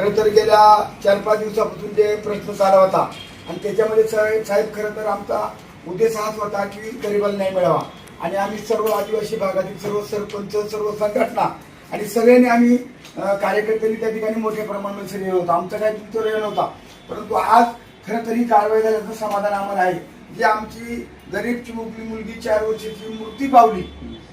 खरं तर गेल्या चार पाच दिवसापासून जे प्रश्न चालला होता. आणि त्याच्यामध्ये साहेब साहेब खरं तर आमचा उद्देश हाच होता की गरिबाला न्याय मिळावा. आणि आम्ही सर्व आदिवासी भागातील सर्व सरपंच सर्व संघटना आणि सगळ्यांनी आम्ही कार्यकर्त्यांनी त्या ठिकाणी मोठ्या प्रमाणात श्रेय होता. आमचा काही तुमचा रेय नव्हता. परंतु आज खरं तर ही कारवाई झाल्याचं समाधान आम्हाला आहे. जी आमची गरीब चिमुकली मुलगी चार वर्षाची मूर्ती पावली.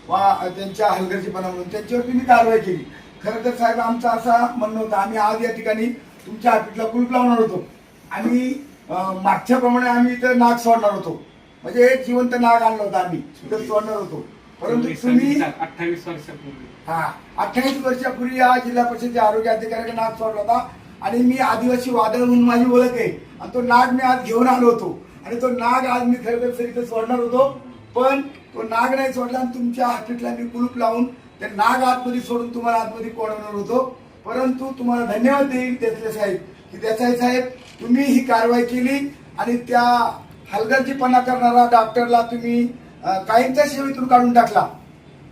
वा त्यांच्या हलगर्जीपणा म्हणून त्यांच्यावरती मी कारवाई केली. खरं तर साहेब आमचं असा म्हणणं होतं आम्ही आज या ठिकाणी तुमच्या ऑफिसला कुलूप लावणार होतो. आम्ही अं, मागच्या प्रमाणे आम्ही इथं नाग सोडणार होतो. म्हणजे एक जिवंत नाग आणलं होतं आम्ही इथं सोडणार होतो. परंतु तुम्ही अठ्ठावीस वर्षापूर्वी. हा अठ्ठावीस वर्षापूर्वी या जिल्हा परिषदेच्या आरोग्य अधिकाऱ्याने नाग सोडला होता. आणि मी आदिवासी वादळ म्हणून माझी ओळख आहे. आणि तो नाग मी आज घेऊन आलो होतो. आणि तो नाग आज मी खरं तर इथं सोडणार होतो. पण तो नाग नाही सोडला आणि तुमच्या हातीतला मी कुलूप लावून ते नाग आतमध्ये सोडून तुम्हाला आतमध्ये कोणवणार होतो? परंतु तुम्हाला धन्यवाद देईल त्यातले साहेब की देसाई साहेब तुम्ही ही कारवाई केली आणि त्या हलगर्जीपणा करणारा डॉक्टरला तुम्ही काहींच्या सेवेतून काढून टाकला.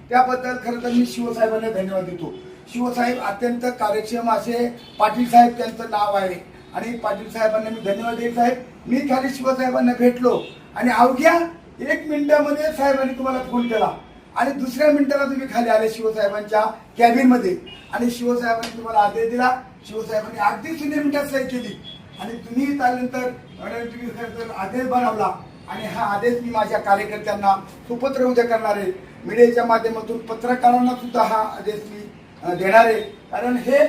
त्याबद्दल खरं तर मी शिवसाहेबांना धन्यवाद देतो. शिवसाहेब अत्यंत कार्यक्षम असे पाटील साहेब त्यांचं नाव आहे. आणि पाटील साहेबांना मी धन्यवाद देत साहेब. मी खाली शिवसाहेबांना भेटलो आणि अवघ्या एक मिनिटामध्ये साहेबांनी तुम्हाला फोन केला. आणि दुसऱ्या मिनिटाला तुम्ही खाली आले शिवसाहेबांच्या कॅबिनमध्ये आणि शिवसाहेबांनी तुम्हाला आदेश दिला. शिवसाहेबांनी अगदी शून्य मिनिटात सही केली. आणि तुम्ही त्यानंतर तुम्ही आदेश बनवला. आणि हा आदेश मी माझ्या कार्यकर्त्यांना सुपत्र उद्या करणार आहे. मीडियाच्या माध्यमातून पत्रकारांना सुद्धा हा आदेश मी देणार आहे. कारण हे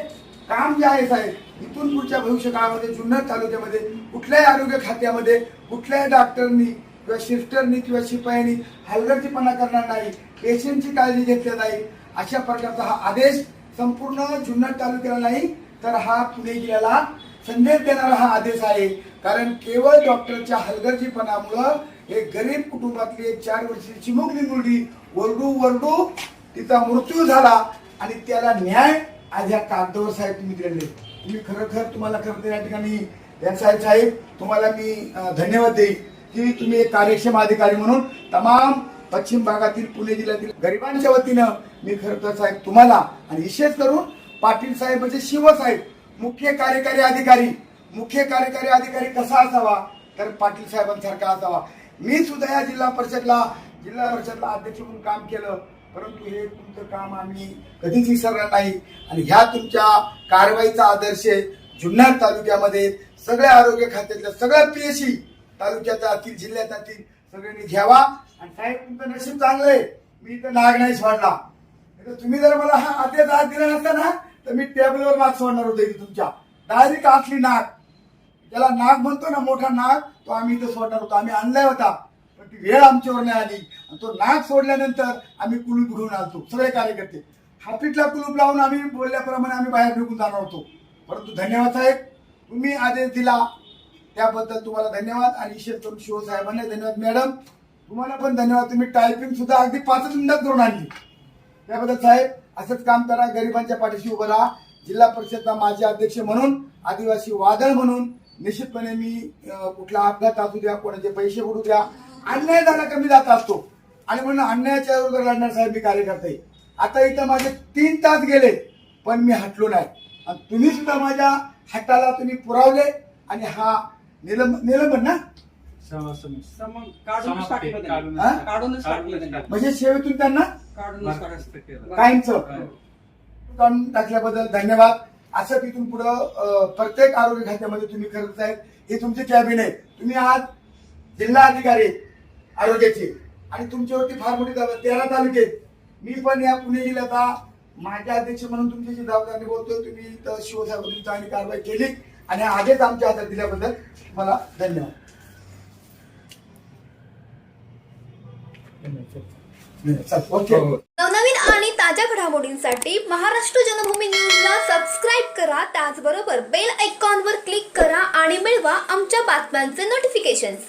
काम जे आहे साहेब इथून पुढच्या भविष्य काळामध्ये जुन्नर तालुक्यामध्ये कुठल्याही आरोग्य खात्यामध्ये कुठल्याही डॉक्टरनी किंवा सिस्टरनी किंवा शिपायांनी हलगर्जीपणा करणार नाही. पेशंटची काळजी घेतली जाईल अशा प्रकारचा हा आदेश संपूर्ण जुन्नर तालुक्याला नाही तर हा पुणे जिल्ह्याला संदेश देणारा हा आदेश आहे. कारण केवळ डॉक्टरच्या हलगर्जीपणामुळं एक गरीब कुटुंबातली एक चार वर्षाची चिमुकली मुलगी वरडू वरडू तिचा मृत्यू झाला आणि त्याला न्याय आज या कागदावर साहेब तुम्ही दिले तुम्ही खरोखर तुम्हाला खरं तर या ठिकाणी. साहेब साहेब तुम्हाला मी धन्यवाद देईन की तुम्ही एक कार्यक्षम अधिकारी म्हणून तमाम पश्चिम भागातील पुणे जिल्ह्यातील गरिबांच्या वतीनं मी खरं तर साहेब तुम्हाला आणि विशेष करून पाटील साहेब म्हणजे शिवसाहेब मुख्य कार्यकारी अधिकारी. मुख्य कार्यकारी अधिकारी कसा असावा? तर पाटील साहेबांसारखा असावा. मी सुद्धा या जिल्हा परिषदला जिल्हा परिषदला अध्यक्ष म्हणून काम केलं. परंतु हे तुमचं काम आम्ही कधीच विसरणार नाही. आणि ह्या तुमच्या कारवाईचा आदर्श जुन्नर तालुक्यामध्ये सगळ्या आरोग्य खात्यातल्या सगळ्या पीएससी तालुक्यात असतील जिल्ह्यात असतील सगळ्यांनी घ्यावा आणि साहेब तुमचं नशीब चांगलं आहे. मी इथं नाग नाही सोडला. नाही तर तुम्ही जर मला हा आदेश दाद दिला नसता ना तर मी टेबलवर नाग सोडणार होतो इथे तुमच्या. डायरेक्ट असली नाग. त्याला नाग म्हणतो ना मोठा नाग तो आम्ही इथं सोडणार होतो. आम्ही आणलाय होता. पण ती वेळ आमच्यावर नाही आली. आणि तो नाग सोडल्यानंतर आम्ही कुलूप घेऊन आलतो. सगळे कार्यकर्ते. हापीटला कुलूप लावून आम्ही बोलल्याप्रमाणे आम्ही बाहेर निघून जाणार होतो. परंतु धन्यवाद साहेब. तुम्ही आदेश दिला. त्याबद्दल तुम्हाला धन्यवाद. आणि विशेष करून शिवसाहेबांना धन्यवाद. मॅडम तुम्हाला पण धन्यवाद. तुम्ही टायपिंग सुद्धा अगदी पाचच मिनिटात करून आणली. त्याबद्दल साहेब असंच काम करा. गरिबांच्या पाठीशी उभं राहा. जिल्हा परिषदचा माजी अध्यक्ष म्हणून आदिवासी वादळ म्हणून निश्चितपणे मी कुठला अपघात असू द्या कोणाचे पैसे उडू द्या अन्याय झाला कमी जात असतो. आणि म्हणून अन्यायाच्या विरोधात लढणार साहेब मी कार्यकर्ते. आहे आता इथं माझे तीन तास गेले पण मी हटलो नाही. आणि तुम्ही सुद्धा माझ्या हटाला तुम्ही पुरावले. आणि हा निलंब निलंबन ना? काढूनच टाकलं त्यांनी. म्हणजे सेवेतून त्यांना? काढूनच टाकलं. कायमचं काढून टाकल्याबद्दल धन्यवाद. असं तिथून पुढं अं, प्रत्येक आरोग्य खात्यामध्ये तुम्ही करत आहेत. हे तुमचे कॅबिन आहे तुम्ही आज जिल्हा अधिकारी आहेत आरोग्याचे. आणि तुमच्यावरती फार मोठी जबाबदारी तेरा तालुके आहेत. मी पण या पुणे जिल्ह्याचा माझ्या अध्यक्ष म्हणून तुमच्याशी जबाबदारी बोलतोय. तुम्ही इथं शिवसाहेबांनी चांगली कारवाई केली. आणि आदेश आमच्या हातात दिल्याबद्दल मला धन्यवाद. ओके. नवनवीन आणि ताज्या घडामोडींसाठी महाराष्ट्र जनभूमी न्यूजला सबस्क्राईब करा. त्याचबरोबर बेल आयकॉनवर क्लिक करा आणि मिळवा आमच्या बातम्यांचे नोटिफिकेशन्स